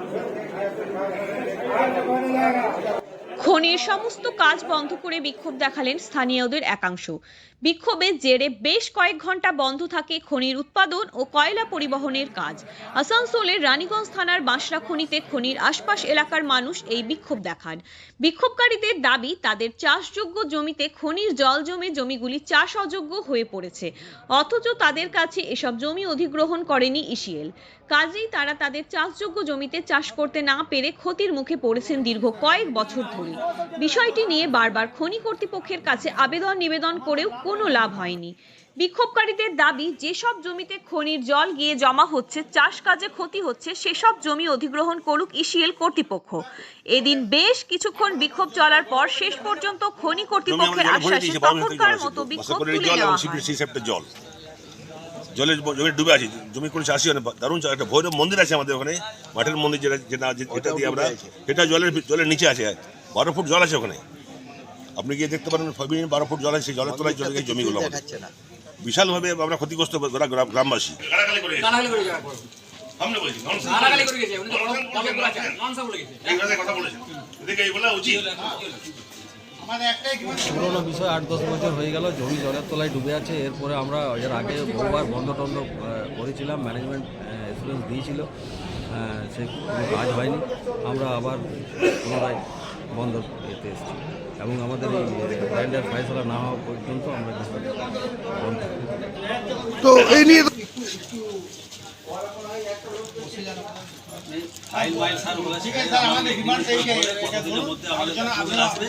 আচ্ছা, আর খনির সমস্ত কাজ বন্ধ করে বিক্ষোভ দেখালেন স্থানীয়দের একাংশ। বিক্ষোভের জেরে বেশ কয়েক ঘণ্টা বন্ধ থাকে খনির উৎপাদন ও কয়লা পরিবহনের কাজ। আসানসোলের রানীগঞ্জ থানার বাঁশরা খনিতে খনির আশপাশ এলাকার মানুষ এই বিক্ষোভ দেখান। বিক্ষোভকারীদের দাবি, তাদের চাষযোগ্য জমিতে খনির জল জমে জমিগুলি চাষ অযোগ্য হয়ে পড়েছে। অথচ তাদের কাছে এসব জমি অধিগ্রহণ করেনি ইসিএল। কাজেই তারা তাদের চাষযোগ্য জমিতে চাষ করতে না পেরে ক্ষতির মুখে পড়েছেন দীর্ঘ কয়েক বছর ধরে। বিষয়টি নিয়ে বারবার খনি কর্তৃপক্ষের কাছে আবেদন নিবেদন করেও কোনো লাভ হয়নি। বিক্ষোভকারীদের দাবি যেসব জমিতে খনির জল গিয়ে জমা হচ্ছে চাষ কাজে ক্ষতি হচ্ছে সেসব জমি অধিগ্রহণ করুক ইসিএল কর্তৃপক্ষ। এদিন বেশ কিছুক্ষণ বিক্ষোভ চলার পর শেষ পর্যন্ত খনি কর্তৃপক্ষের আশ্বাসে তখনকার মতো বিক্ষোভ তুলে নেওয়া এবং সেই সেপ্টের জল। জমি ডুবে আছে জমি কোনো চাষি হয় না দারুণ একটা ভৈরব মন্দির আছে আমাদের ওখানে মাঠের মন্দির যেটা যেটা যেটা দিয়ে আমরা সেটা জলের জলের নিচে আছে। বারো ফুট জল আছে ওখানে। আপনি গিয়ে দেখতে পারেন সবই বারো ফুট জল আছে জলের তলায় চলে গেছে জমিগুলো আমাদের। বিশালভাবে আমরা ক্ষতিগ্রস্ত গ্রামবাসী। পুরোনো বিষয় আট দশ বছর হয়ে গেল জমি জলের তলায় ডুবে আছে। এরপরে আমরা এর আগে বহুবার বন্ধ টন্ধ করেছিলাম ম্যানেজমেন্ট ইন্স্যুরেন্স দিয়েছিল। সে কোনো কাজ হয়নি। আমরা আবার পুনরায় বন্ধ এতে এসেছি। এবং আমাদের এই ব্র্যান্ডের ফয়সলা না হওয়া পর্যন্ত আমরা বন্ধ। তো এই নিয়ে ফাইল ফাইল স্যার বলেছে। আমাদের মধ্যে আমাদের আসবে।